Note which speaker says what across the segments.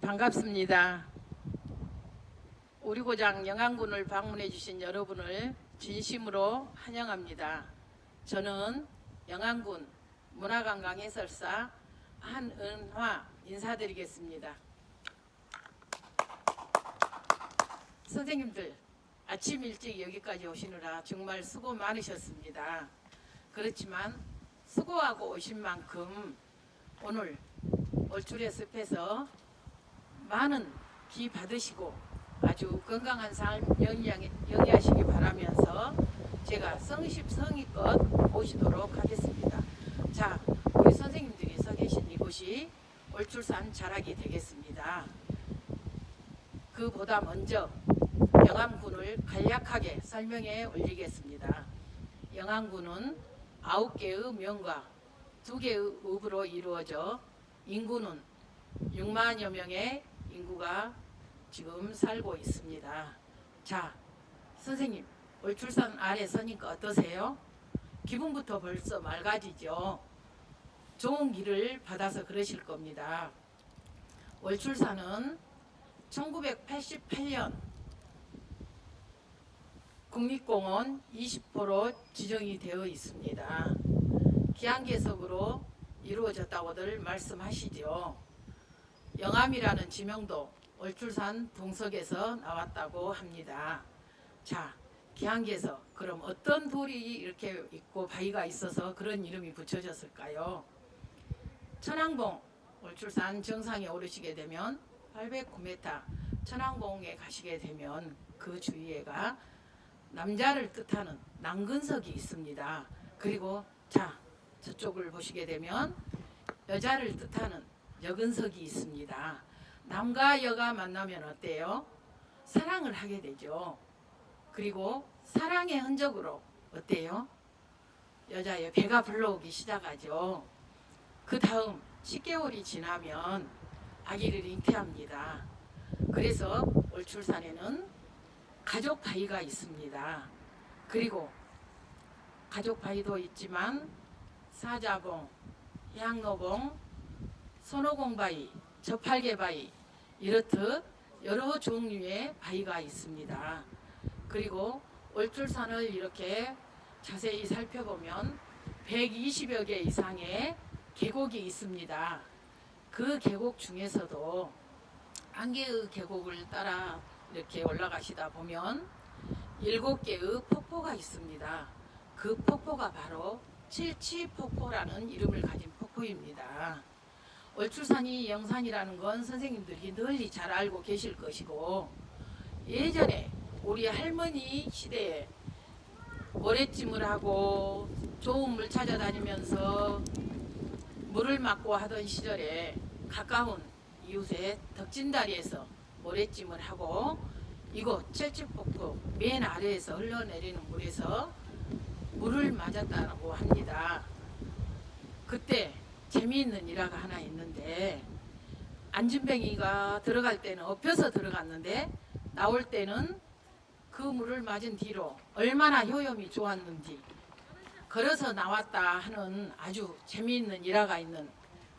Speaker 1: 반갑습니다. 우리 고장 영안군을 방문해 주신 여러분을 진심으로 환영합니다. 저는 영안군 문화관광 해설사 한은화 인사드리겠습니다. 선생님들 아침 일찍 여기까지 오시느라 정말 수고 많으셨습니다. 그렇지만 수고하고 오신 만큼 오늘 올출의 숲에서 많은 기 받으시고 아주 건강한 삶 영위하기, 영위하시기 바라면서 제가 성십성의껏 모시도록 하겠습니다. 자, 우리 선생님들이 서 계신 이곳이 올출산 자락이 되겠습니다. 그보다 먼저 영암군을 간략하게 설명해 올리겠습니다. 영암군은 아홉 개의 명과 두 개의 읍으로 이루어져 인구는 6만여 명의 인구가 지금 살고 있습니다. 자, 선생님, 올출산 아래 서니까 어떠세요? 기분부터 벌써 맑아지죠? 좋은 길을 받아서 그러실 겁니다. 월출산은 1988년 국립공원 20호로 지정이 되어 있습니다. 기한계석으로 이루어졌다고들 말씀하시죠. 영암이라는 지명도 월출산 동석에서 나왔다고 합니다. 자, 기한계석 그럼 어떤 돌이 이렇게 있고 바위가 있어서 그런 이름이 붙여졌을까요? 천왕봉 월출산 정상에 오르시게 되면 809m 천왕봉에 가시게 되면 그 주위에가 남자를 뜻하는 남근석이 있습니다. 그리고 자 저쪽을 보시게 되면 여자를 뜻하는 여근석이 있습니다. 남과 여가 만나면 어때요? 사랑을 하게 되죠. 그리고 사랑의 흔적으로 어때요? 여자의 배가 불러오기 시작하죠. 그 다음 10개월이 지나면 아기를 잉태합니다. 그래서 올출산에는 가족 바위가 있습니다. 그리고 가족 바위도 있지만 사자봉, 양로봉, 손오공 바위, 저팔계 바위 이렇듯 여러 종류의 바위가 있습니다. 그리고 올출산을 이렇게 자세히 살펴보면 120여 개 이상의 계곡이 있습니다. 그 계곡 중에서도 한 개의 계곡을 따라 이렇게 올라가시다 보면 일곱 개의 폭포가 있습니다. 그 폭포가 바로 칠치폭포라는 이름을 가진 폭포입니다. 월출산이 영산이라는 건 선생님들이 널리 잘 알고 계실 것이고 예전에 우리 할머니 시대에 모래찜을 하고 좋은 물 찾아다니면서 물을 맞고 하던 시절에 가까운 이웃의 덕진다리에서 모래찜을 하고 이곳 칠집폭포 맨 아래에서 흘러내리는 물에서 물을 맞았다고 합니다. 그때 재미있는 일화가 하나 있는데 안진뱅이가 들어갈 때는 엎혀서 들어갔는데 나올 때는 그 물을 맞은 뒤로 얼마나 효염이 좋았는지 걸어서 나왔다 하는 아주 재미있는 일화가 있는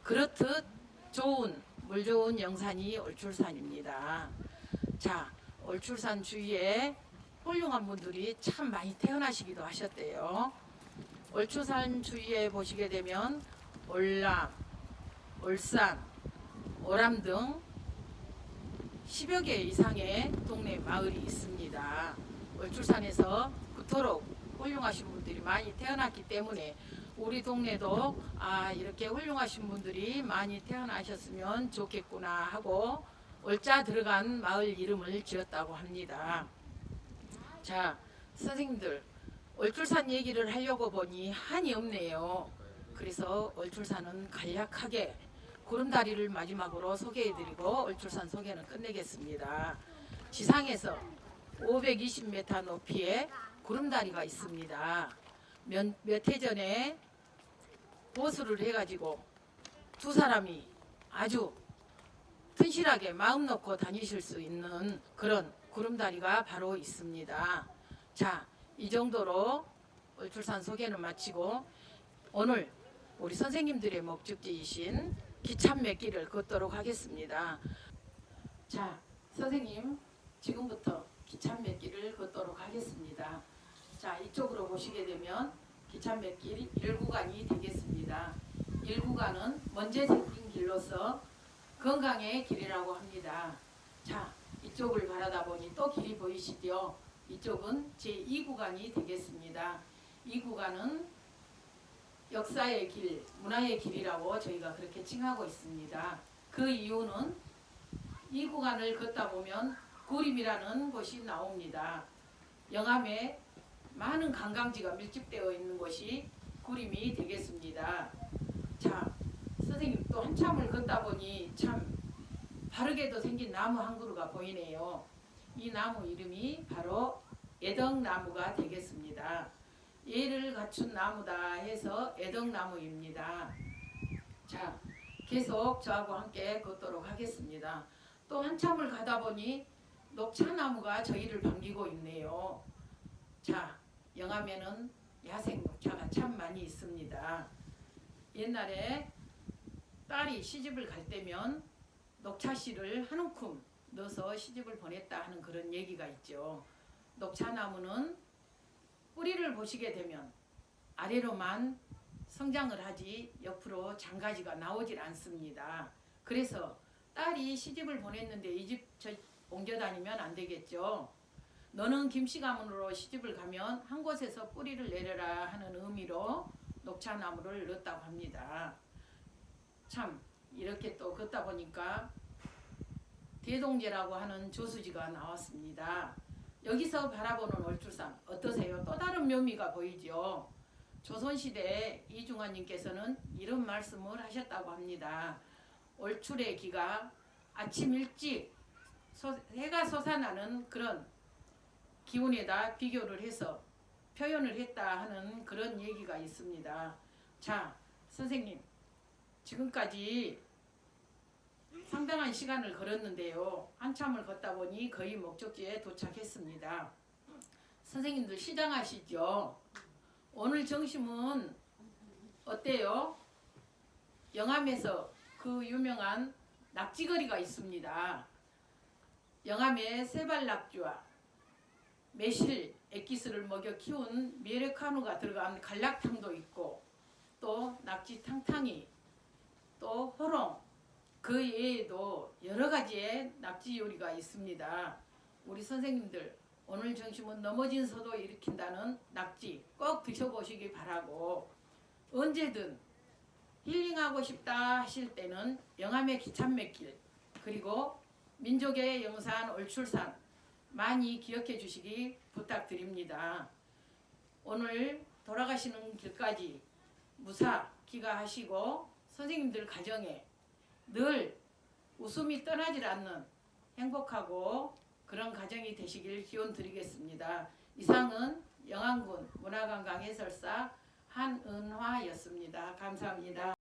Speaker 1: 그렇듯 좋은 물 좋은 영산이 올출산입니다. 자, 올출산 주위에 훌륭한 분들이 참 많이 태어나시기도 하셨대요. 올출산 주위에 보시게 되면 올람, 올산, 오람 등 10여 개 이상의 동네 마을이 있습니다. 월출산에서 그토록 훌륭하신 분들이 많이 태어났기 때문에 우리 동네도 아 이렇게 훌륭하신 분들이 많이 태어나셨으면 좋겠구나 하고 월자 들어간 마을 이름을 지었다고 합니다. 자 선생님들 월출산 얘기를 하려고 보니 한이 없네요. 그래서 월출산은 간략하게 구름다리를 마지막으로 소개해드리고 얼출산 소개는 끝내겠습니다. 지상에서 520m 높이의 구름다리가 있습니다. 몇, 몇해 전에 보수를 해가지고 두 사람이 아주 튼실하게 마음 놓고 다니실 수 있는 그런 구름다리가 바로 있습니다. 자, 이 정도로 얼출산 소개는 마치고 오늘 우리 선생님들의 목적지이신 기참 몇 길을 걷도록 하겠습니다. 자, 선생님 지금부터 기찬맥길을 걷도록 하겠습니다. 자, 이쪽으로 보시게 되면 기찬맥길 1구간이 되겠습니다. 1구간은 먼저 생긴 길로서 건강의 길이라고 합니다. 자, 이쪽을 바라다 보니 또 길이 보이시죠? 이쪽은 제2구간이 되겠습니다. 이 구간은 역사의 길, 문화의 길이라고 저희가 그렇게 칭하고 있습니다. 그 이유는 이 구간을 걷다 보면 구림이라는 곳이 나옵니다. 영암에 많은 관광지가 밀집되어 있는 곳이 구림이 되겠습니다. 자, 선생님 또 한참을 걷다 보니 참 바르게도 생긴 나무 한 그루가 보이네요. 이 나무 이름이 바로 애덕나무가 되겠습니다. 예를 갖춘 나무다 해서 애덕나무입니다. 자, 계속 저하고 함께 걷도록 하겠습니다. 또 한참을 가다 보니 녹차나무가 저희를 반기고 있네요. 자, 영암에는 야생 녹차가 참 많이 있습니다. 옛날에 딸이 시집을 갈 때면 녹차씨를 한 움큼 넣어서 시집을 보냈다 하는 그런 얘기가 있죠. 녹차나무는 뿌리를 보시게 되면 아래로만 성장을 하지 옆으로 장가지가 나오질 않습니다. 그래서 딸이 시집을 보냈는데 이집저 옮겨 다니면 안 되겠죠. 너는 김씨 가문으로 시집을 가면 한 곳에서 뿌리를 내려라 하는 의미로 녹차나무를 넣었다고 합니다. 참 이렇게 또 걷다 보니까 대동제라고 하는 조수지가 나왔습니다. 여기서 바라보는 월출산 어떠세요? 또 다른 묘미가 보이죠. 조선시대 이중환님께서는 이런 말씀을 하셨다고 합니다. 올출의 기가 아침 일찍 소- 해가 솟아나는 그런 기운에다 비교를 해서 표현을 했다 하는 그런 얘기가 있습니다. 자, 선생님, 지금까지 상당한 시간을 걸었는데요. 한참을 걷다 보니 거의 목적지에 도착했습니다. 선생님들 시장하시죠? 오늘 점심은 어때요? 영암에서 그 유명한 낙지거리가 있습니다. 영암에 세발낙지와 매실, 액기스를 먹여 키운 메레카누가 들어간 갈락탕도 있고 또 낙지 탕탕이 또 호롱 그 외에도 여러 가지의 낙지 요리가 있습니다. 우리 선생님들 오늘 점심은 넘어진 서도 일으킨다는 낙지 꼭 드셔보시기 바라고 언제든 힐링하고 싶다 하실 때는 영암의 기찬맥길 그리고 민족의 영산 올출산 많이 기억해 주시기 부탁드립니다. 오늘 돌아가시는 길까지 무사 귀가하시고 선생님들 가정에 늘 웃음이 떠나질 않는 행복하고 그런 가정이 되시길 기원 드리겠습니다. 이상은 영안군 문화관광 해설사 한은화였습니다. 감사합니다.